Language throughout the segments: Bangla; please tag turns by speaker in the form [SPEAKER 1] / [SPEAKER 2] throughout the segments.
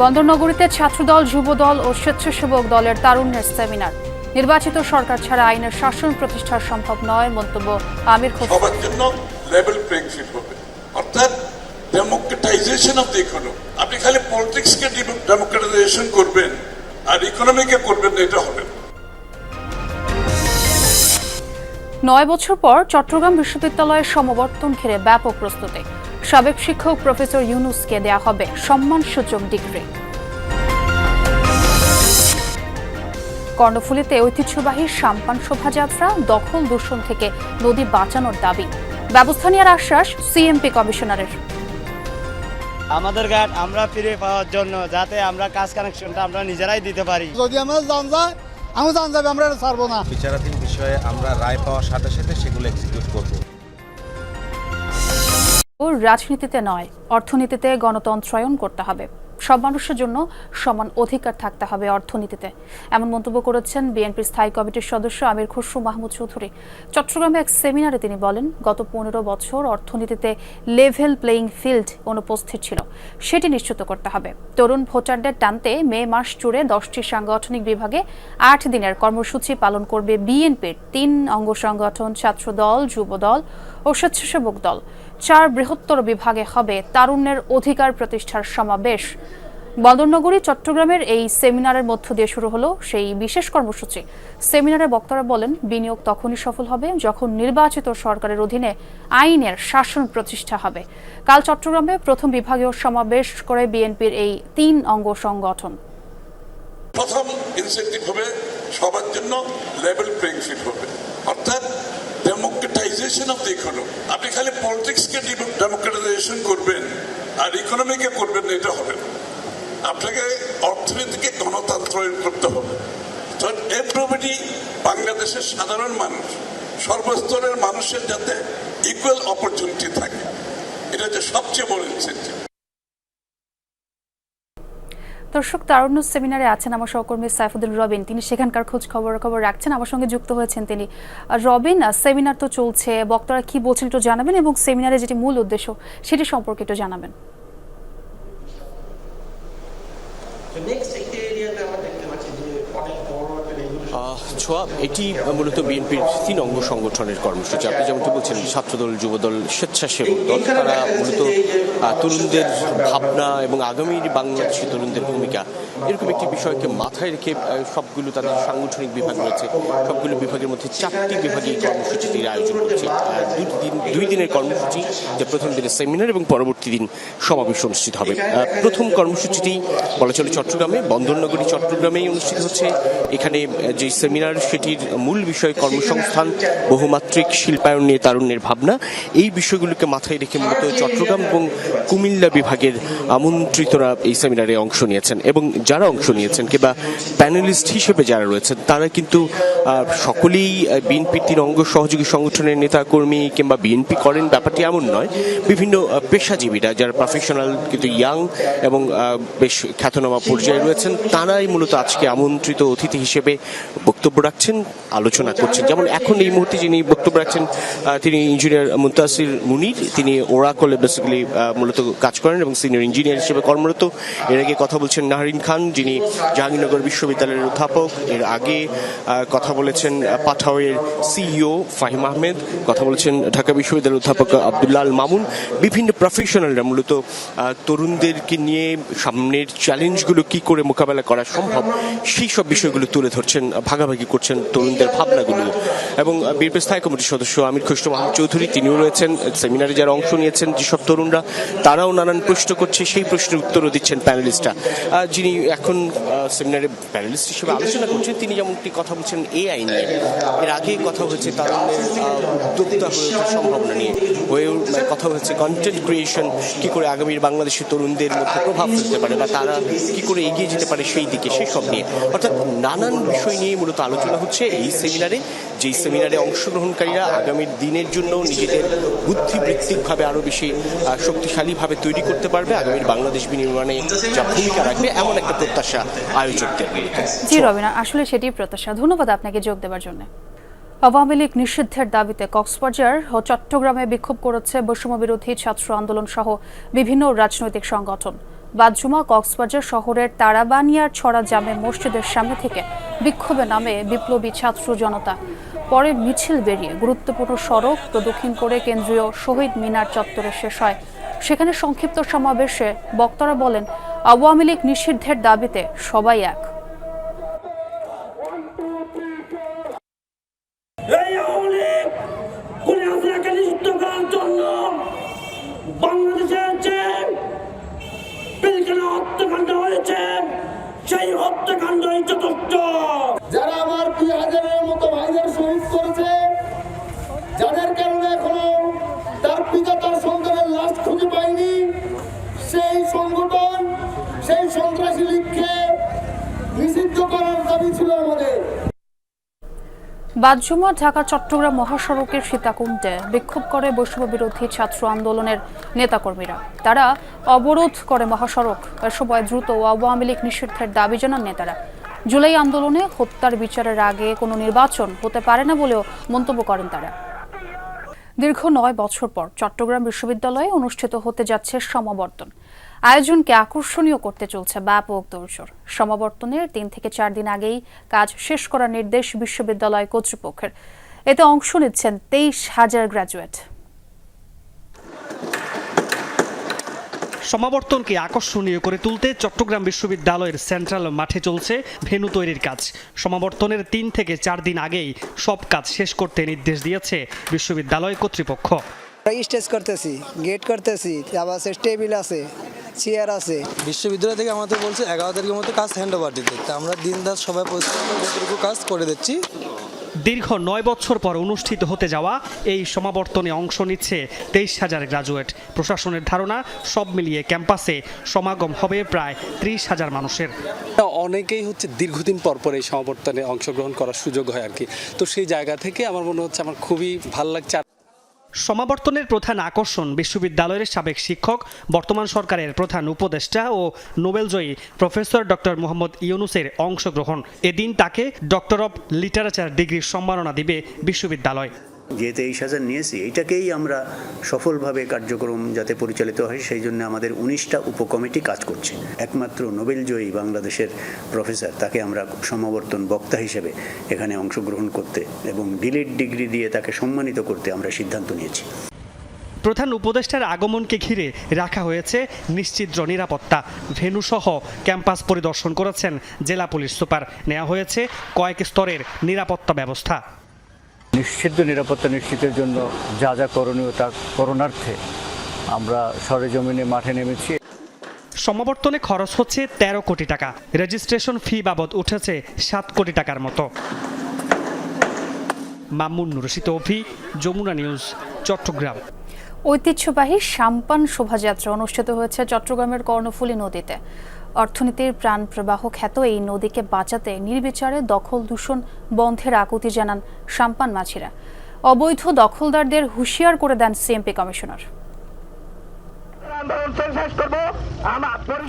[SPEAKER 1] বন্দরনগরীতে ছাত্রদল যুবদল ও স্বেচ্ছাসেবক দলের তারুণ্যের সেমিনার নির্বাচিত সরকার ছাড়া আইনের শাসন প্রতিষ্ঠা সম্ভব নয় মন্তব্য আমির
[SPEAKER 2] সবার জন্য লেভেল প্লেইং ফিল্ড হবে অর্থাৎ ডেমোক্রেটাইজেশন অফ দ্য ইকোনমি আপনি খালি পলিটিক্সকে ডেমোক্রেটাইজেশন করবেন আর ইকোনমিকে করবেন এটা হবে
[SPEAKER 1] নয় বছর পর চট্টগ্রাম বিশ্ববিদ্যালয়ের সমাবর্তন ঘিরে ব্যাপক প্রস্তুতি সাবেক শিক্ষক প্রফেসর ইউনুসকে দেয়া হবে সম্মানসূচক ডিগ্রি কর্ণফুলীতে ঐতিহ্যবাহী সাম্পান শোভাযাত্রা দখল দূষণ থেকে নদী বাঁচানোর দাবি ব্যবস্থা নেওয়ার আশ্বাস সিএমপি কমিশনারের
[SPEAKER 3] আমাদের ঘাট আমরা ফিরে পাওয়ার জন্য যাতে আমরা কাজ কানেকশনটা আমরা নিজেরাই দিতে পারি
[SPEAKER 4] যদি আমরা জান যায় আমি জান যাবে আমরা ছাড়বো না
[SPEAKER 5] বিচারাধীন বিষয়ে আমরা রায় পাওয়ার সাথে সাথে সেগুলো এক্সিকিউট করবো
[SPEAKER 1] ও রাজনীতিতে নয় অর্থনীতিতে গণতন্ত্রায়ন করতে হবে সব মানুষের জন্য সমান অধিকার থাকতে হবে অর্থনীতিতে এমন মন্তব্য করেছেন বিএনপির স্থায়ী কমিটির সদস্য আমির খসরু মাহমুদ চৌধুরী চট্টগ্রামে এক সেমিনারে তিনি বলেন গত পনেরো বছর অর্থনীতিতে লেভেল প্লেয়িং ফিল্ড অনুপস্থিত ছিল সেটি নিশ্চিত করতে হবে তরুণ ভোটারদের টানতে মে মাস জুড়ে দশটি সাংগঠনিক বিভাগে আট দিনের কর্মসূচি পালন করবে বিএনপির তিন অঙ্গ সংগঠন ছাত্র দল যুব দল ও স্বেচ্ছাসেবক দল চার বৃহত্তর বিভাগে হবে তারুণ্যের অধিকার প্রতিষ্ঠার সমাবেশ বন্দরনগরী চট্টগ্রামের এই সেমিনারের মধ্য দিয়ে শুরু হলো সেই বিশেষ কর্মসূচি সেমিনারে বক্তারা বলেন বিনিয়োগ তখনই সফল হবে যখন নির্বাচিত সরকারের অধীনে আইনের শাসন প্রতিষ্ঠা হবে কাল চট্টগ্রামে প্রথম বিভাগীয় সমাবেশ করে বিএনপির এই তিন অঙ্গ সংগঠন
[SPEAKER 2] প্রথম ইনসেন্টিভ হবে সবার জন্য লেভেল প্লেইং ফিল্ড হবে অর্থাৎ ডেমোক্রাটাইজেশন অফ দ্য ইকোনমি আপনি খালি পলিটিক্সকে ডেমোক্রেটাইজেশন করবেন আর ইকোনমিকে করবেন না এটা হবে আপনাকে অর্থনীতিকে গণতন্ত্রায়ন করতে হবে তো এভরিবডি বাংলাদেশের সাধারণ মানুষ সর্বস্তরের মানুষের যাতে ইকুয়াল অপরচুনিটি থাকে এটা হচ্ছে সবচেয়ে বড় ইনসেন্টিভ
[SPEAKER 1] দর্শক তারুণ্য সেমিনারে আছেন আমার সহকর্মী সাইফুদ্দিন রবিন তিনি সেখানকার খোঁজ খবর খবর রাখছেন আমার সঙ্গে যুক্ত হয়েছেন তিনি রবিন সেমিনার তো চলছে বক্তারা কি বলছেন একটু জানাবেন এবং সেমিনারে যেটি মূল উদ্দেশ্য সেটি সম্পর্কে একটু জানাবেন
[SPEAKER 6] ছোয়া এটি মূলত বিএনপির তিন অঙ্গ সংগঠনের কর্মসূচি আপনি যেমনটি বলছেন ছাত্রদল যুবদল স্বেচ্ছাসেবক দল তারা মূলত তরুণদের ভাবনা এবং আগামীর বাংলাদেশি তরুণদের ভূমিকা এরকম একটি বিষয়কে মাথায় রেখে সবগুলো তাদের সাংগঠনিক বিভাগ রয়েছে সবগুলো বিভাগের মধ্যে চারটি বিভাগে এই কর্মসূচিটির আয়োজন করছে দুই দিন দুই দিনের কর্মসূচি যে প্রথম দিনের সেমিনার এবং পরবর্তী দিন সমাবেশ অনুষ্ঠিত হবে প্রথম কর্মসূচিটি বলা চলে চট্টগ্রামে বন্দরনগরী চট্টগ্রামেই অনুষ্ঠিত হচ্ছে এখানে যে সেমিনার সেটির মূল বিষয় কর্মসংস্থান বহুমাত্রিক শিল্পায়ন নিয়ে তারুণ্যের ভাবনা এই বিষয়গুলোকে মাথায় রেখে মূলত চট্টগ্রাম এবং কুমিল্লা বিভাগের আমন্ত্রিতরা এই সেমিনারে অংশ নিয়েছেন এবং যারা অংশ নিয়েছেন কিংবা প্যানেলিস্ট হিসেবে যারা রয়েছেন তারা কিন্তু সকলেই বিএনপির তিন অঙ্গ সহযোগী সংগঠনের নেতাকর্মী কিংবা বিএনপি করেন ব্যাপারটি এমন নয় বিভিন্ন পেশাজীবীরা যারা প্রফেশনাল কিন্তু ইয়াং এবং বেশ খ্যাতনামা পর্যায়ে রয়েছেন তারাই মূলত আজকে আমন্ত্রিত অতিথি হিসেবে বক্তব্য রাখছেন আলোচনা করছেন যেমন এখন এই মুহূর্তে যিনি বক্তব্য রাখছেন তিনি ইঞ্জিনিয়ার মুন্তাসির মুনির তিনি ওরা কলে বেসিক্যালি মূলত কাজ করেন এবং সিনিয়র ইঞ্জিনিয়ার হিসেবে কর্মরত এর আগে কথা বলছেন নাহরিন খান যিনি জাহাঙ্গীরনগর বিশ্ববিদ্যালয়ের অধ্যাপক এর আগে কথা বলেছেন পাঠাওয়ের সিইও ফাহিম আহমেদ কথা বলেছেন ঢাকা বিশ্ববিদ্যালয়ের অধ্যাপক আবদুল্লাল মামুন বিভিন্ন প্রফেশনালরা মূলত তরুণদেরকে নিয়ে সামনের চ্যালেঞ্জগুলো কি করে মোকাবেলা করা সম্ভব সেই সব বিষয়গুলো তুলে ধরছেন ভাগাভাগি করছেন তরুণদের ভাবনাগুলো এবং বিএনপি স্থায়ী কমিটির সদস্য আমির খসরু মাহমুদ চৌধুরী তিনিও রয়েছেন সেমিনারে যারা অংশ নিয়েছেন যেসব তরুণরা তারাও নানান প্রশ্ন করছে সেই প্রশ্নের উত্তরও দিচ্ছেন প্যানেলিস্টরা যিনি এখন সেমিনারে প্যানেলিস্ট হিসেবে আলোচনা করছেন তিনি যেমন একটি কথা বলছেন এআই নিয়ে এর আগে কথা হয়েছে তাদের উদ্যোক্তা হয়ে ওঠার সম্ভাবনা নিয়ে হয়ে মানে কথা হয়েছে কন্টেন্ট ক্রিয়েশন কি করে আগামীর বাংলাদেশি তরুণদের মধ্যে প্রভাব ফেলতে পারে বা তারা কি করে এগিয়ে যেতে পারে সেই দিকে সেই সব নিয়ে অর্থাৎ নানান বিষয় নিয়ে মূলত আলোচনা হচ্ছে এই সেমিনারে যেই সেমিনারে অংশগ্রহণকারীরা আগামীর দিনের জন্য নিজেদের বুদ্ধিবৃত্তিকভাবে আরও বেশি শক্তিশালীভাবে তৈরি করতে পারবে আগামীর বাংলাদেশ বিনির্মাণে যা ভূমিকা রাখবে এমন একটা প্রত্যাশা আয়োজকদের
[SPEAKER 1] জি রবিনা আসলে সেটি প্রত্যাশা ধন্যবাদ আপনাকে যোগ দেওয়ার জন্য আওয়ামী লীগ নিষিদ্ধের দাবিতে কক্সবাজার ও চট্টগ্রামে বিক্ষোভ করেছে বৈষম্যবিরোধী ছাত্র আন্দোলন সহ বিভিন্ন রাজনৈতিক সংগঠন বাদজুমা কক্সবাজার শহরের তারাবানিয়ার ছড়া জামে মসজিদের সামনে থেকে বিক্ষোভে নামে বিপ্লবী ছাত্র জনতা পরে মিছিল বেরিয়ে গুরুত্বপূর্ণ সড়ক প্রদক্ষিণ করে কেন্দ্রীয় শহীদ মিনার চত্বরে শেষ হয় সেখানে সংক্ষিপ্ত সমাবেশে বক্তারা বলেন আওয়ামী লীগ নিষিদ্ধের দাবিতে সবাই এক ছিল আমাদের বাদজুমা ঢাকা চট্টগ্রাম মহাসড়কের সীতাকুণ্ডে বিক্ষোভ করে বৈষম্য বিরোধী ছাত্র আন্দোলনের নেতাকর্মীরা তারা অবরোধ করে মহাসড়ক সময় দ্রুত আওয়ামী লীগ নিষিদ্ধের দাবি জানান নেতারা জুলাই আন্দোলনে হত্যার বিচারের আগে কোনো নির্বাচন হতে পারে না বলেও মন্তব্য করেন তারা দীর্ঘ নয় বছর পর চট্টগ্রাম বিশ্ববিদ্যালয়ে অনুষ্ঠিত হতে যাচ্ছে সমাবর্তন আয়োজনকে আকর্ষণীয় করতে চলছে ব্যাপক দৌড়ঝড় সমাবর্তনের তিন থেকে চার দিন আগেই কাজ শেষ করার নির্দেশ বিশ্ববিদ্যালয় কর্তৃপক্ষের এতে অংশ নিচ্ছেন তেইশ হাজার গ্র্যাজুয়েট
[SPEAKER 7] সমাবর্তনকে আকর্ষণীয় করে তুলতে চট্টগ্রাম বিশ্ববিদ্যালয়ের সেন্ট্রাল মাঠে চলছে ভেনু তৈরির কাজ সমাবর্তনের তিন থেকে চার দিন আগেই সব কাজ শেষ করতে নির্দেশ দিয়েছে বিশ্ববিদ্যালয় কর্তৃপক্ষ
[SPEAKER 8] স্টেজ করতেছি গেট করতেছি আবার টেবিল আছে চেয়ার আছে
[SPEAKER 9] বিশ্ববিদ্যালয় থেকে আমাদের বলছে এগারো তারিখের মতো কাজ হ্যান্ড ওভার দিতে আমরা দিন রাত সবাই যতটুকু কাজ করে দিচ্ছি
[SPEAKER 7] দীর্ঘ নয় বছর পর অনুষ্ঠিত হতে যাওয়া এই সমাবর্তনে অংশ নিচ্ছে তেইশ হাজার গ্রাজুয়েট প্রশাসনের ধারণা সব মিলিয়ে ক্যাম্পাসে সমাগম হবে প্রায় ত্রিশ হাজার মানুষের
[SPEAKER 10] অনেকেই হচ্ছে দীর্ঘদিন পরপর এই সমাবর্তনে অংশগ্রহণ করার সুযোগ হয় আর কি তো সেই জায়গা থেকে আমার মনে হচ্ছে আমার খুবই ভাল লাগছে
[SPEAKER 7] সমাবর্তনের প্রধান আকর্ষণ বিশ্ববিদ্যালয়ের সাবেক শিক্ষক বর্তমান সরকারের প্রধান উপদেষ্টা ও নোবেলজয়ী প্রফেসর ডক্টর মোহাম্মদ ইউনুসের অংশগ্রহণ এদিন তাকে ডক্টর অব লিটারেচার ডিগ্রির সম্মাননা দিবে বিশ্ববিদ্যালয়
[SPEAKER 11] যে তেইশ হাজার নিয়েছি এটাকেই আমরা সফলভাবে কার্যক্রম যাতে পরিচালিত হয় সেই জন্য আমাদের উনিশটা উপকমিটি কাজ করছে একমাত্র নোবেল জয়ী বাংলাদেশের প্রফেসর তাকে আমরা সমাবর্তন বক্তা হিসেবে এখানে অংশগ্রহণ করতে এবং ডিলিট ডিগ্রি দিয়ে তাকে সম্মানিত করতে আমরা সিদ্ধান্ত নিয়েছি
[SPEAKER 7] প্রধান উপদেষ্টার আগমনকে ঘিরে রাখা হয়েছে নিশ্চিদ্র নিরাপত্তা ভেনুসহ ক্যাম্পাস পরিদর্শন করেছেন জেলা পুলিশ সুপার নেওয়া হয়েছে কয়েক স্তরের নিরাপত্তা ব্যবস্থা
[SPEAKER 12] নিষিদ্ধ নিরাপত্তা নিশ্চিতের জন্য যা যা করণীয় তা করণার্থে আমরা সরেজমিনে মাঠে নেমেছি
[SPEAKER 7] সমাবর্তনে খরচ হচ্ছে ১৩ কোটি টাকা রেজিস্ট্রেশন ফি বাবদ উঠেছে সাত কোটি টাকার মতো মামুন রশিদ অভি যমুনা নিউজ চট্টগ্রাম
[SPEAKER 1] ঐতিহ্যবাহী সাম্পান শোভাযাত্রা অনুষ্ঠিত হয়েছে চট্টগ্রামের কর্ণফুলী নদীতে অর্থনীতির প্রাণ প্রবাহ খ্যাত এই নদীকে বাঁচাতে নির্বিচারে দখল দূষণ বন্ধের আকুতি জানান সাম্পান মাছিরা অবৈধ দখলদারদের হুঁশিয়ার করে দেন সিএমপি কমিশনার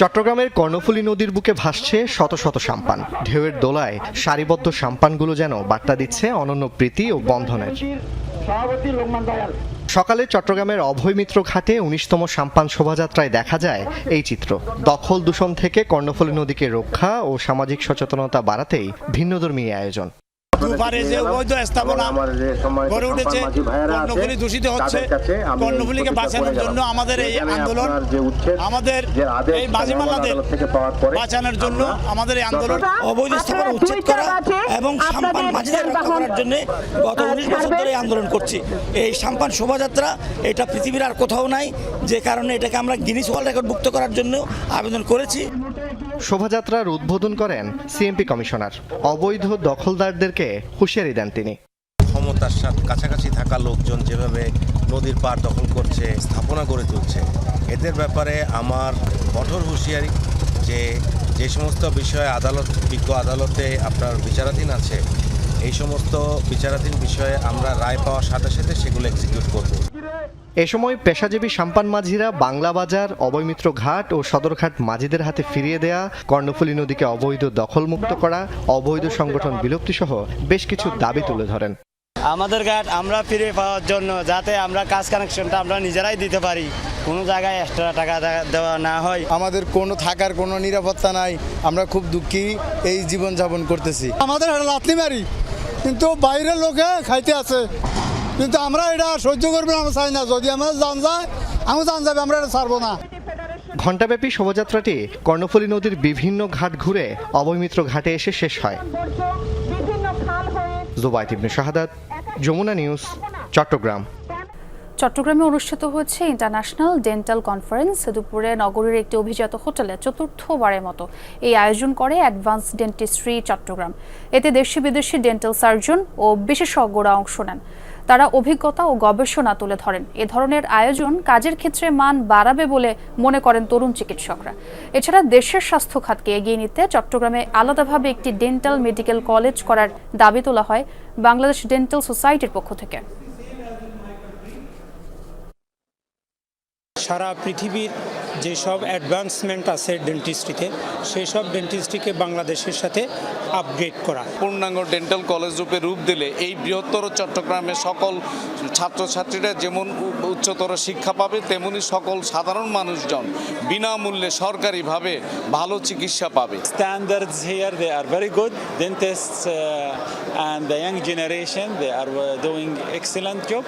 [SPEAKER 7] চট্টগ্রামের কর্ণফুলী নদীর বুকে ভাসছে শত শত সাম্পান ঢেউয়ের দোলায় সারিবদ্ধ সাম্পানগুলো যেন বার্তা দিচ্ছে অনন্য প্রীতি ও বন্ধনের সকালে চট্টগ্রামের অভয়মিত্র ঘাটে উনিশতম সাম্পান শোভাযাত্রায় দেখা যায় এই চিত্র দখল দূষণ থেকে কর্ণফুলী নদীকে রক্ষা ও সামাজিক সচেতনতা বাড়াতেই ভিন্নধর্মী আয়োজন
[SPEAKER 2] যে স্থাপনা গড়ে উঠেছে দূষিত হচ্ছে বাঁচানোর জন্য আমাদের এই আন্দোলন আমাদের এই বাঁচানোর জন্য আমাদের এই আন্দোলন অবৈধ করা এবং সাম্পান গত উনিশ বছর ধরে আন্দোলন করছি এই সাম্পান শোভাযাত্রা এটা পৃথিবীর আর কোথাও নাই যে কারণে এটাকে আমরা গিনিস ওয়ার্ল্ড রেকর্ড মুক্ত করার জন্য আবেদন করেছি
[SPEAKER 7] শোভাযাত্রার উদ্বোধন করেন সিএমপি কমিশনার অবৈধ দখলদারদেরকে হুঁশিয়ারি দেন তিনি
[SPEAKER 5] ক্ষমতার সাথে কাছাকাছি থাকা লোকজন যেভাবে নদীর পার দখল করছে স্থাপনা গড়ে তুলছে এদের ব্যাপারে আমার কঠোর হুঁশিয়ারি যে যে সমস্ত বিষয়ে আদালত বিজ্ঞ আদালতে আপনার বিচারাধীন আছে এই সমস্ত বিচারাধীন বিষয়ে আমরা রায় পাওয়ার সাথে সাথে সেগুলো এক্সিকিউট করব
[SPEAKER 7] এ সময় পেশাজীবী সাম্পান মাঝিরা বাংলা বাজার অবৈমিত্র ঘাট ও সদরঘাট মাঝিদের হাতে ফিরিয়ে দেয়া কর্ণফুলী নদীকে অবৈধ দখলমুক্ত করা অবৈধ সংগঠন বিলুপ্তি সহ বেশ কিছু দাবি তুলে ধরেন
[SPEAKER 3] আমাদের ঘাট আমরা ফিরে পাওয়ার জন্য যাতে আমরা কাজ কানেকশনটা আমরা নিজেরাই দিতে পারি কোনো জায়গায় এক্সট্রা টাকা দেওয়া না হয় আমাদের কোনো থাকার কোনো নিরাপত্তা নাই আমরা খুব দুঃখী এই জীবন যাপন করতেছি
[SPEAKER 4] আমাদের লাতনি মারি কিন্তু বাইরের লোকে খাইতে আছে কিন্তু আমরা এটা সহ্য করবো আমরা চাই না যদি আমরা জান যায় আমি জান যাবে আমরা এটা ছাড়বো না
[SPEAKER 7] ঘণ্টাব্যাপী শোভাযাত্রাটি কর্ণফুলী নদীর বিভিন্ন ঘাট ঘুরে অবৈমিত্র ঘাটে এসে শেষ হয় জোবাইত শাহাদাত যমুনা নিউজ চট্টগ্রাম
[SPEAKER 1] চট্টগ্রামে অনুষ্ঠিত হচ্ছে ইন্টারন্যাশনাল ডেন্টাল কনফারেন্স দুপুরে নগরীর একটি অভিজাত হোটেলে চতুর্থবারের মতো এই আয়োজন করে অ্যাডভান্স ডেন্টিস্ট্রি চট্টগ্রাম এতে দেশি বিদেশি ডেন্টাল সার্জন ও বিশেষজ্ঞরা অংশ নেন তারা অভিজ্ঞতা ও গবেষণা তুলে ধরেন এ ধরনের আয়োজন কাজের ক্ষেত্রে মান বাড়াবে বলে মনে করেন তরুণ চিকিৎসকরা এছাড়া দেশের স্বাস্থ্য খাতকে এগিয়ে নিতে চট্টগ্রামে আলাদাভাবে একটি ডেন্টাল মেডিকেল কলেজ করার দাবি তোলা হয় বাংলাদেশ ডেন্টাল সোসাইটির পক্ষ থেকে
[SPEAKER 13] সারা পৃথিবীর যেসব অ্যাডভান্সমেন্ট আছে ডেন্টিস্ট্রিতে সেই সব ডেন্টিস্ট্রিকে বাংলাদেশের সাথে আপগ্রেড করা
[SPEAKER 14] পূর্ণাঙ্গ ডেন্টাল কলেজ রূপে রূপ দিলে এই বৃহত্তর চট্টগ্রামে সকল ছাত্রছাত্রীরা যেমন উচ্চতর শিক্ষা পাবে তেমনি সকল সাধারণ মানুষজন বিনামূল্যে সরকারিভাবে ভালো চিকিৎসা পাবে
[SPEAKER 15] standards here they are very good dentist and the young generation they are doing excellent job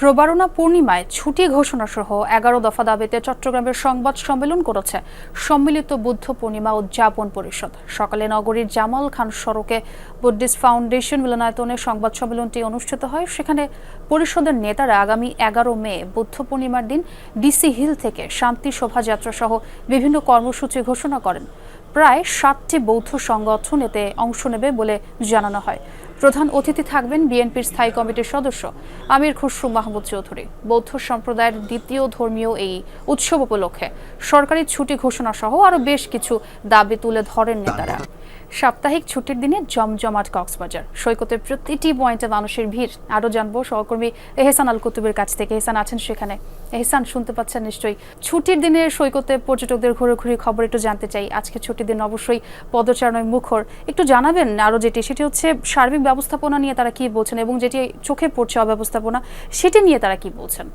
[SPEAKER 1] প্রবারণা পূর্ণিমায় ছুটি ঘোষণা সহ এগারো দফা দাবিতে চট্টগ্রামের সংবাদ সম্মেলন করেছে সম্মিলিত বুদ্ধ পূর্ণিমা উদযাপন পরিষদ সকালে নগরীর জামাল খান সড়কে বুদ্ধিস্ট ফাউন্ডেশন মিলনায়তনে সংবাদ সম্মেলনটি অনুষ্ঠিত হয় সেখানে পরিষদের নেতারা আগামী এগারো মে বুদ্ধ পূর্ণিমার দিন ডিসি হিল থেকে শান্তি শোভাযাত্রা সহ বিভিন্ন কর্মসূচি ঘোষণা করেন প্রায় সাতটি বৌদ্ধ সংগঠন এতে অংশ নেবে বলে জানানো হয় প্রধান অতিথি থাকবেন বিএনপির স্থায়ী কমিটির সদস্য আমির খসরু মাহমুদ চৌধুরী বৌদ্ধ সম্প্রদায়ের দ্বিতীয় ধর্মীয় এই উৎসব উপলক্ষে সরকারি ছুটি ঘোষণা সহ আরো বেশ কিছু দাবি তুলে ধরেন নেতারা সাপ্তাহিক ছুটির দিনে জমজমাট কক্সবাজার সৈকতের প্রতিটি পয়েন্টে মানুষের ভিড় আরও জানবো সহকর্মী এহসান আল কুতুবের কাছ থেকে এহসান আছেন সেখানে এহসান শুনতে পাচ্ছেন নিশ্চয়ই ছুটির দিনে সৈকতে পর্যটকদের ঘোরাঘুরি খবর একটু জানতে চাই আজকে ছুটির দিন অবশ্যই পদচারণায় মুখর একটু জানাবেন আরও যেটি সেটি হচ্ছে সার্বিক ব্যবস্থাপনা নিয়ে তারা কি বলছেন এবং যেটি চোখে পড়ছে অব্যবস্থাপনা সেটি নিয়ে তারা কি বলছেন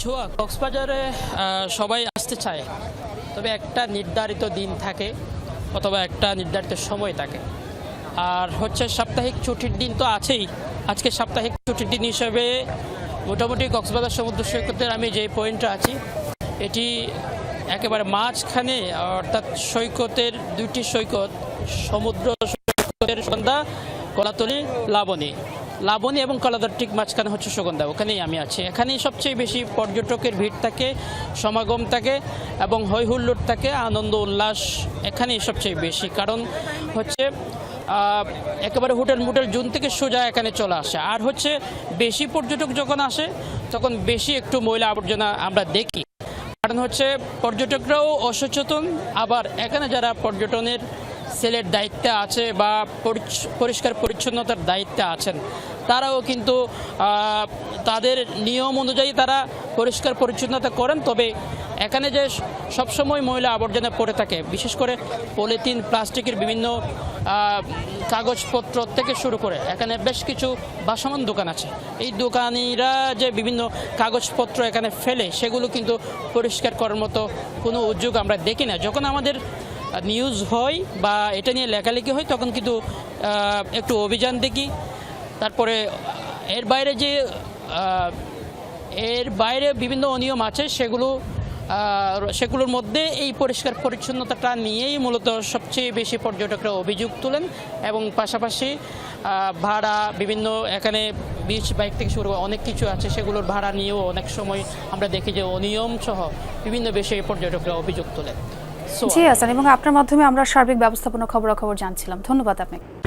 [SPEAKER 16] ছোয়া কক্সবাজারে সবাই আসতে চায় তবে একটা নির্ধারিত দিন থাকে অথবা একটা নির্ধারিত সময় থাকে আর হচ্ছে সাপ্তাহিক ছুটির দিন তো আছেই আজকে সাপ্তাহিক ছুটির দিন হিসেবে মোটামুটি কক্সবাজার সমুদ্র সৈকতের আমি যে পয়েন্টটা আছি এটি একেবারে মাঝখানে অর্থাৎ সৈকতের দুটি সৈকত সমুদ্র সৈকতের সন্ধ্যা কলাতলি লাবণী লাবণী এবং কলাদার ঠিক মাঝখানে হচ্ছে সুগন্ধা ওখানেই আমি আছি এখানেই সবচেয়ে বেশি পর্যটকের ভিড় থাকে সমাগম থাকে এবং হৈহুল্লোড় থাকে আনন্দ উল্লাস এখানেই সবচেয়ে বেশি কারণ হচ্ছে একেবারে হোটেল মোটেল জুন থেকে সোজা এখানে চলে আসে আর হচ্ছে বেশি পর্যটক যখন আসে তখন বেশি একটু ময়লা আবর্জনা আমরা দেখি কারণ হচ্ছে পর্যটকরাও অসচেতন আবার এখানে যারা পর্যটনের সেলের দায়িত্বে আছে বা পরিষ্কার পরিচ্ছন্নতার দায়িত্বে আছেন তারাও কিন্তু তাদের নিয়ম অনুযায়ী তারা পরিষ্কার পরিচ্ছন্নতা করেন তবে এখানে যে সবসময় ময়লা আবর্জনা পড়ে থাকে বিশেষ করে পলিথিন প্লাস্টিকের বিভিন্ন কাগজপত্র থেকে শুরু করে এখানে বেশ কিছু ভাসমান দোকান আছে এই দোকানিরা যে বিভিন্ন কাগজপত্র এখানে ফেলে সেগুলো কিন্তু পরিষ্কার করার মতো কোনো উদ্যোগ আমরা দেখি না যখন আমাদের নিউজ হয় বা এটা নিয়ে লেখালেখি হয় তখন কিন্তু একটু অভিযান দেখি তারপরে এর বাইরে যে এর বাইরে বিভিন্ন অনিয়ম আছে সেগুলো সেগুলোর মধ্যে এই পরিষ্কার পরিচ্ছন্নতাটা নিয়েই মূলত সবচেয়ে বেশি পর্যটকরা অভিযোগ তোলেন এবং পাশাপাশি ভাড়া বিভিন্ন এখানে বিচ বাইক থেকে শুরু অনেক কিছু আছে সেগুলোর ভাড়া নিয়েও অনেক সময় আমরা দেখি যে অনিয়ম সহ বিভিন্ন বিষয়ে পর্যটকরা অভিযোগ তোলেন
[SPEAKER 1] জি হাসান এবং আপনার মাধ্যমে আমরা সার্বিক ব্যবস্থাপনা খবরাখবর জানছিলাম ধন্যবাদ আপনাকে